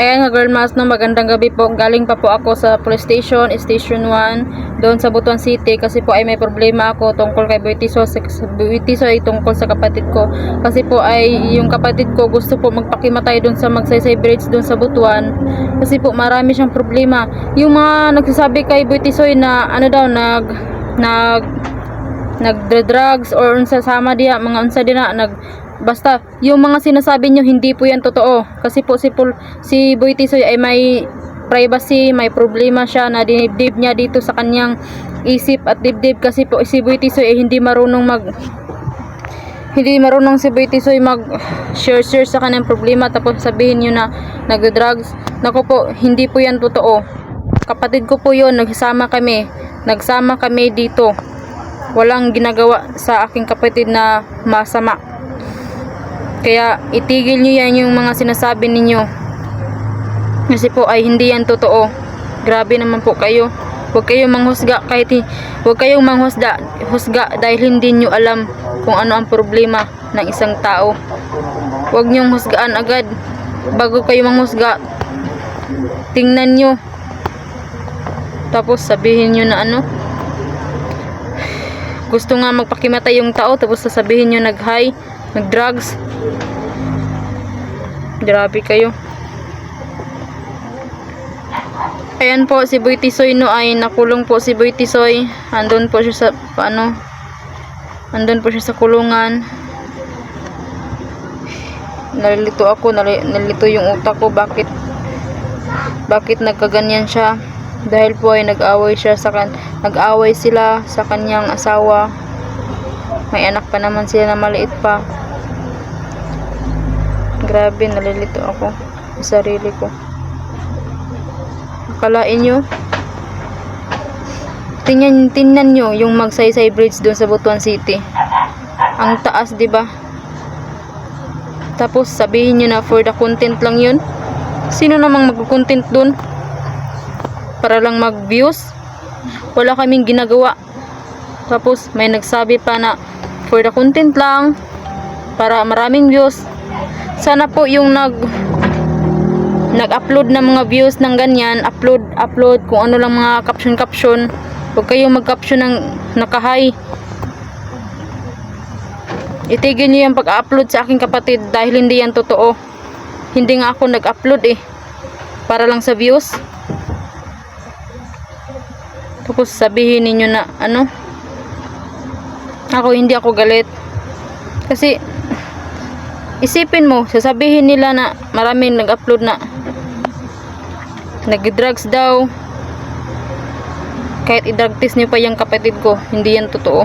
Ayan nga girl mas no, magandang gabi po. Galing pa po ako sa police station, station 1, doon sa Butuan City kasi po ay may problema ako tungkol kay sa Boytiso ay tungkol sa kapatid ko. Kasi po ay yung kapatid ko gusto po magpakimatay doon sa Magsaysay Bridge doon sa Butuan. Kasi po marami siyang problema. Yung mga nagsasabi kay Boytisoy na ano daw nag nag nagdra-drugs or unsa sama diya mga unsa dina nag basta yung mga sinasabi nyo hindi po yan totoo. Kasi po si Pul, si Boy Tisoy ay may privacy may problema siya na dinibdib niya dito sa kanyang isip at dibdib. Kasi po si Boy Tisoy ay hindi marunong mag hindi marunong si Boy Tisoy mag share share sa kanyang problema. Tapos sabihin nyo na nagda-drugs nako po hindi po yan totoo. Kapatid ko po yon nagsama kami. Nagsama kami dito. Walang ginagawa sa aking kapatid na masama kaya itigil nyo yan yung mga sinasabi ninyo. Kasi po ay hindi yan totoo. Grabe naman po kayo. Huwag kayong manghusga kahit hi- huwag kayong manghusga husga dahil hindi nyo alam kung ano ang problema ng isang tao. Huwag nyong husgaan agad. Bago kayo manghusga tingnan nyo tapos sabihin nyo na ano? Gusto nga magpakimatay yung tao tapos sasabihin nyo nag high nag drugs. Grabe kayo. Ayan po si Boy Tisoy no? Ay nakulong po si Boy Tisoy. Andun po siya sa paano andun po siya sa kulungan. Nalilito ako nali- nalilito yung utak ko. Bakit bakit nagkaganyan siya? Dahil po ay nag-away siya sa kan nag-away sila sa kanyang asawa. May anak pa naman sila na maliit pa grabe nalilito ako sa sarili ko. Akalain nyo tingnan, tingnan nyo yung magsaysay bridge doon sa Butuan City. Ang taas di ba? Tapos sabihin nyo na for the content lang yun. Sino namang mag-content doon para lang mag-views? Wala kaming ginagawa. Tapos may nagsabi pa na for the content lang para maraming views sana po yung nag nag-upload ng mga views ng ganyan upload upload kung ano lang mga caption caption huwag kayong mag-caption ng nakahay itigil niyo yung pag-upload sa aking kapatid dahil hindi yan totoo. Hindi nga ako nag-upload eh. Para lang sa views. Tapos sabihin ninyo na ano? Ako hindi ako galit. Kasi isipin mo sasabihin nila na maraming nag-upload na nag-drugs daw kahit i-drug test niyo pa yung kapatid ko hindi yan totoo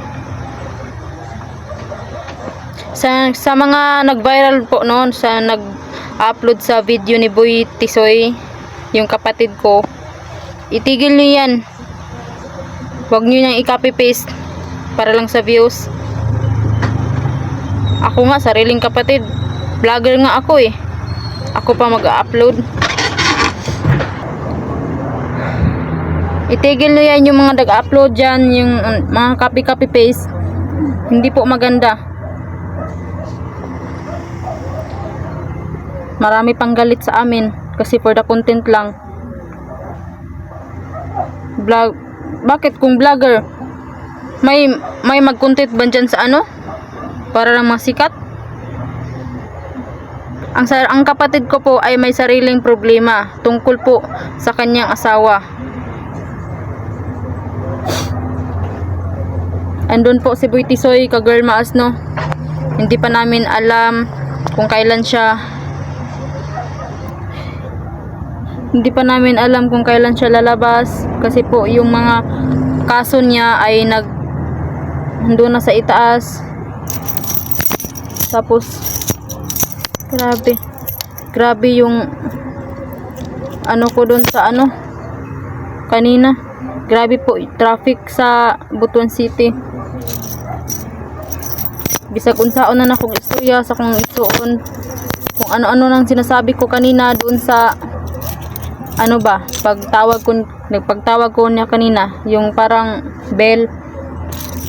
sa, sa mga nag-viral po noon sa nag-upload sa video ni Boy Tisoy yung kapatid ko itigil niyo yan Huwag nyo nang i-copy paste para lang sa views. Ako nga, sariling kapatid. Vlogger nga ako eh. Ako pa mag-upload. Itigil nyo yan yung mga nag-upload dyan, yung uh, mga copy-copy paste. Hindi po maganda. Marami pang galit sa amin kasi for the content lang. Vlog, bakit kung vlogger may may mag-content ba dyan sa ano para lang masikat ang ang kapatid ko po ay may sariling problema tungkol po sa kanyang asawa. Andun po si Boy Tisoy maas no? Hindi pa namin alam kung kailan siya hindi pa namin alam kung kailan siya lalabas kasi po yung mga kaso niya ay nag nandun na sa itaas. Tapos grabe. Grabe yung ano ko doon sa ano kanina. Grabe po traffic sa Butuan City. Bisag unsaon na na kong istorya sa kong isuon kung ano-ano nang sinasabi ko kanina doon sa ano ba, pagtawag ko, nagpagtawag ko niya kanina, yung parang bell,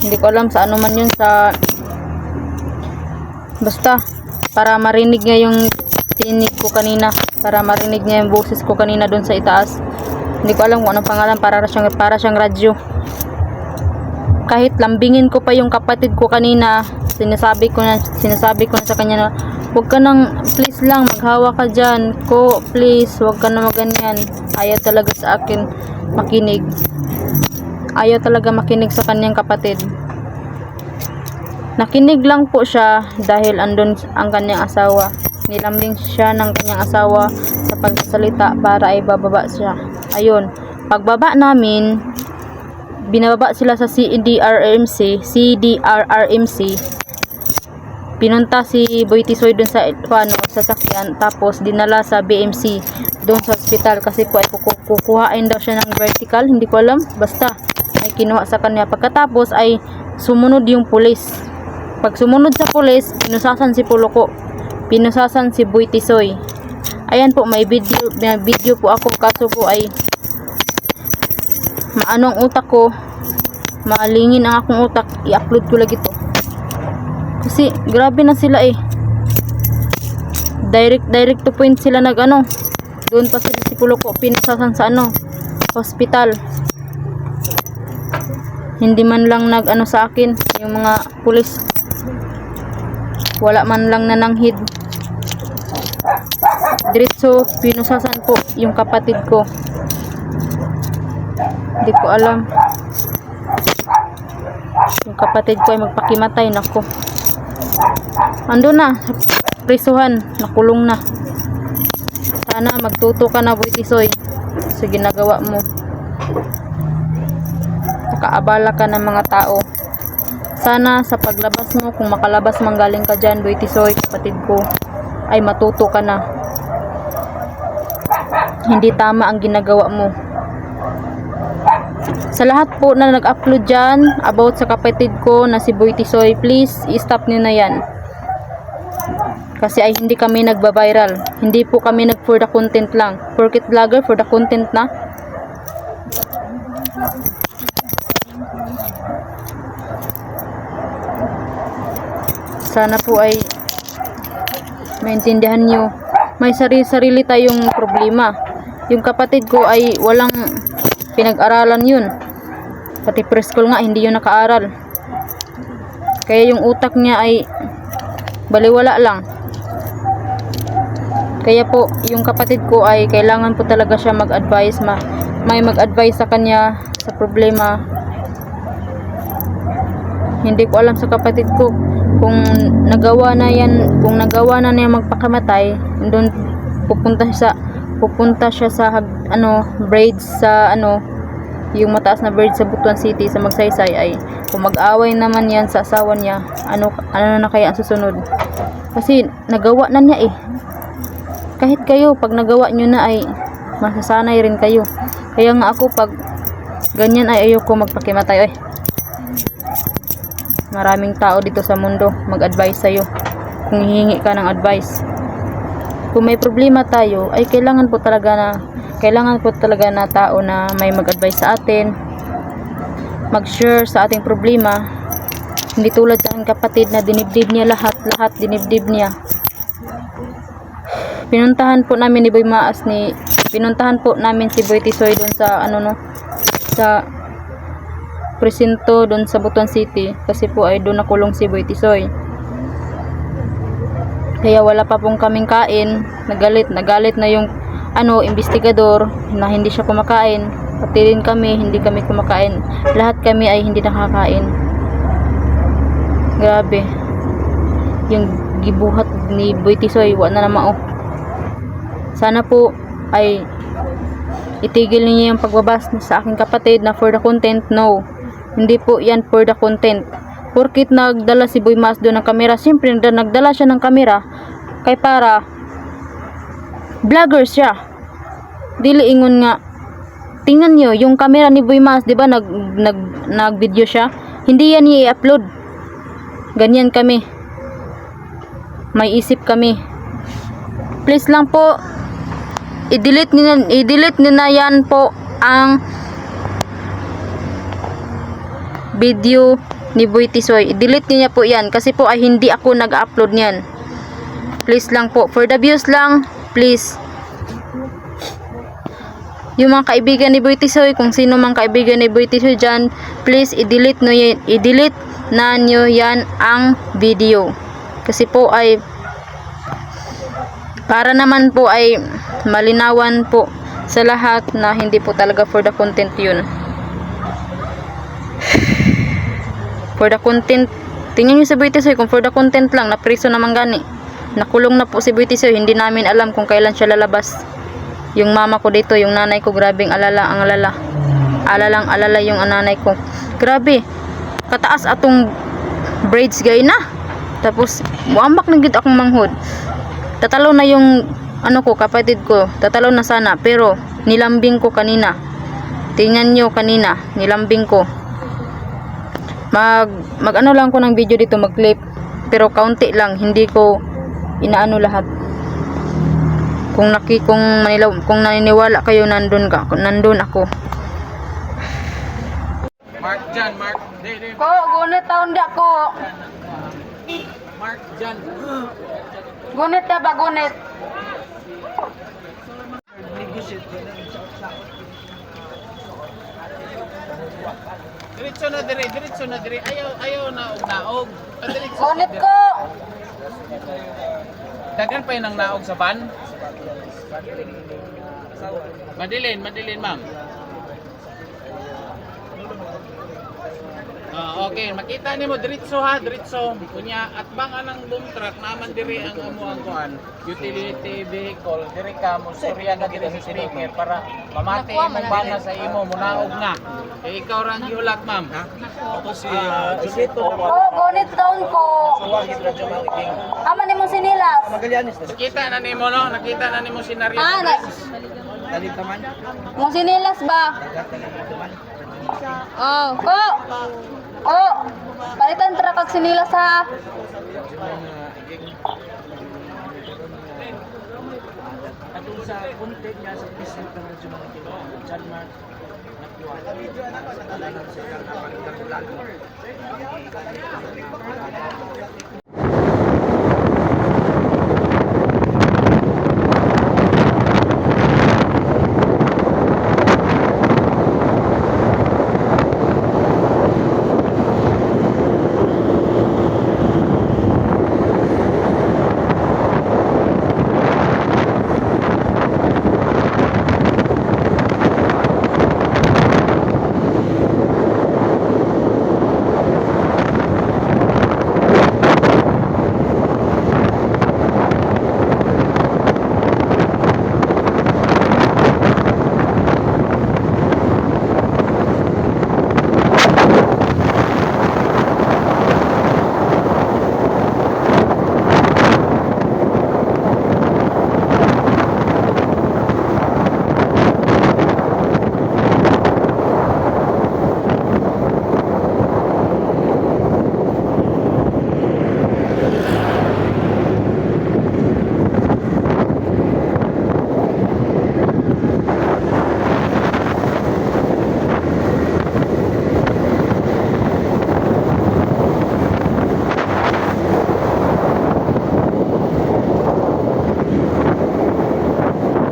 hindi ko alam sa ano man yun, sa, basta, para marinig niya yung tinig ko kanina para marinig niya yung boses ko kanina doon sa itaas. Hindi ko alam kung anong pangalan para siyang para siyang radyo. Kahit lambingin ko pa yung kapatid ko kanina, sinasabi ko na sinasabi ko na sa kanya na Huwag ka nang, please lang, maghawa ka dyan. Ko, please, huwag ka na maganyan. Ayaw talaga sa akin makinig. Ayaw talaga makinig sa kanyang kapatid. Nakinig lang po siya dahil andun ang kanyang asawa. Nilambing siya ng kanyang asawa sa pagsasalita para ay bababa siya. Ayun, pagbaba namin, binababa sila sa CDRRMC, CDRRMC. Pinunta si Boy Tisoy dun sa ano, sa sakyan tapos dinala sa BMC doon sa ospital kasi po ay kuku- kukuhain daw siya ng vertical, hindi ko alam, basta ay kinuha sa kanya. Pagkatapos ay sumunod yung pulis. Pag sumunod sa pulis, pinusasan si Puloko. Pinusasan si Boy Tisoy. Ayan po, may video, may video po ako kaso po ay maano ang utak ko. Malingin ang akong utak. I-upload ko lagi to. Kasi grabe na sila eh. Direct direct to point sila nag ano. Doon pa sila si Puloko pinasasan sa ano hospital. Hindi man lang nag ano sa akin yung mga pulis wala man lang nananghid diretso pinusasan po yung kapatid ko. Hindi ko alam. Yung kapatid ko ay magpakimatay nako ando na prisuhan nakulong na. Sana magtuto ka na boy tisoy. Sa ginagawa mo. Nakaabala ka ng mga tao sana sa paglabas mo kung makalabas man galing ka dyan boy tisoy kapatid ko ay matuto ka na hindi tama ang ginagawa mo sa lahat po na nag-upload dyan about sa kapatid ko na si Boy Tisoy, please i-stop nyo na yan. Kasi ay hindi kami nagba-viral. Hindi po kami nag for the content lang. Porkit vlogger for the content na. Sana po ay maintindihan nyo. May sarili-sarili tayong problema. Yung kapatid ko ay walang pinag-aralan yun. Pati preschool nga, hindi yun nakaaral. Kaya yung utak niya ay baliwala lang. Kaya po, yung kapatid ko ay kailangan po talaga siya mag-advise. Ma may mag-advise sa kanya sa problema. Hindi ko alam sa kapatid ko kung nagawa na yan, kung nagawa na niya magpakamatay, doon pupunta sa pupunta siya sa ano braids sa ano yung mataas na braids sa Butuan City sa Magsaysay ay kung mag-away naman yan sa asawa niya ano ano na kaya ang susunod? Kasi nagawa na niya eh. Kahit kayo pag nagawa nyo na ay masasanay rin kayo. Kaya nga ako pag ganyan ay ayoko magpakimatay. Eh maraming tao dito sa mundo mag-advise sa'yo. Kung hihingi ka ng advice. Kung may problema tayo ay kailangan po talaga na kailangan po talaga na tao na may mag-advise sa atin. Mag-share sa ating problema. Hindi tulad sa aking kapatid na dinibdib niya lahat lahat dinibdib niya. Pinuntahan po namin ni Boy Maas ni pinuntahan po namin si Boy Tisoy doon sa ano no sa presinto doon sa Butuan City kasi po ay doon nakulong si Boy Tisoy. Kaya wala pa pong kaming kain. Nagalit nagalit na yung ano investigador na hindi siya kumakain. Pati rin kami hindi kami kumakain. Lahat kami ay hindi nakakain. Grabe. Yung gibuhat ni Boy Tisoy wa na naman oh. Sana po ay itigil niyo yung pagbabas sa aking kapatid na for the content no hindi po yan for the content Porkit nagdala si Boy Mas doon ng kamera, siyempre nagda- nagdala siya ng kamera kay para vlogger siya. Dili ingon nga tingnan niyo yung kamera ni Boy Mas, 'di ba nag nag nag-video siya? Hindi yan i-upload. Ganyan kami. May isip kami. Please lang po i-delete na, i-delete na yan po ang video ni Boy Tisoy. I-delete niya po yan kasi po ay hindi ako nag-upload niyan. Please lang po. For the views lang, please. Yung mga kaibigan ni Boy Tisoy, kung sino mang kaibigan ni Boy Tisoy dyan, please i-delete, no, y- i-delete na nyo yan ang video. Kasi po ay para naman po ay malinawan po sa lahat na hindi po talaga for the content yun. For the content, tingnan nyo si Boy Tisoy kung for the content lang, na priso naman gani. Nakulong na po si Boy Tisoy, hindi namin alam kung kailan siya lalabas. Yung mama ko dito, yung nanay ko, grabing alala ang alala. Alalang alala yung nanay ko. Grabe. Kataas atong braids gay na. Tapos, muambak na gid akong manghod. Tatalo na yung ano ko, kapatid ko. Tatalo na sana. Pero, nilambing ko kanina. Tingnan nyo kanina. Nilambing ko. Mag, mag ano lang ko ng video dito, mag clip. Pero kaunti lang. Hindi ko inaano lahat kung naki kung manilaw kung naniniwala kayo nandun ka nandun ako Mark Jan, Mark. Di, di. ko gunit taon di ako Mark Jan. gunit na ba gunit Diretso na dire, diretso na dire. Ayaw, ayaw na og naog. Padiretso. gunit ko Dagan pa yun ang naog sa van. Madilin, madilin, ma'am. Ah, okay, makita nimo diretso ha, diretso. Kunya at bang anang boom truck naman diri ang amuang kuan, utility vehicle, diri ka mo surya na diri sa speaker para mamati imong bana sa imo munaog na. Eh, ikaw ra ang giulat, ma'am. Ako si ko. Gunit taon ko ama ni mo sinilas Nakita na nimo no, nakita na nimo senaryo. ah na mo sinilas ba? Oh ko oh palitan tra kag sinilas ha Atong sa content sa ng radyo mga kilo, John Mark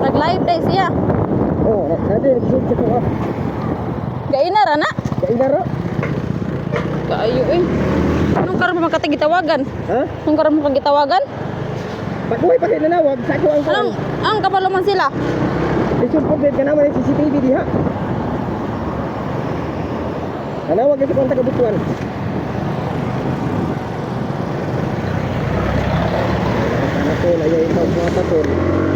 nag live day siya Nanti shoot ko ha. gaina ra na Kailan ro? Kaayo eh. Anong karon mo makatagitawagan? Ha? Anong karon mo kagitawagan? Pagkuhay pa kayo nanawag, sa ako ang Anong ang kabalo man sila? Isumpog ka naman yung CCTV diha. Nanawag ito kung taga-butuan. Ano ko, ayaw ito mga patol.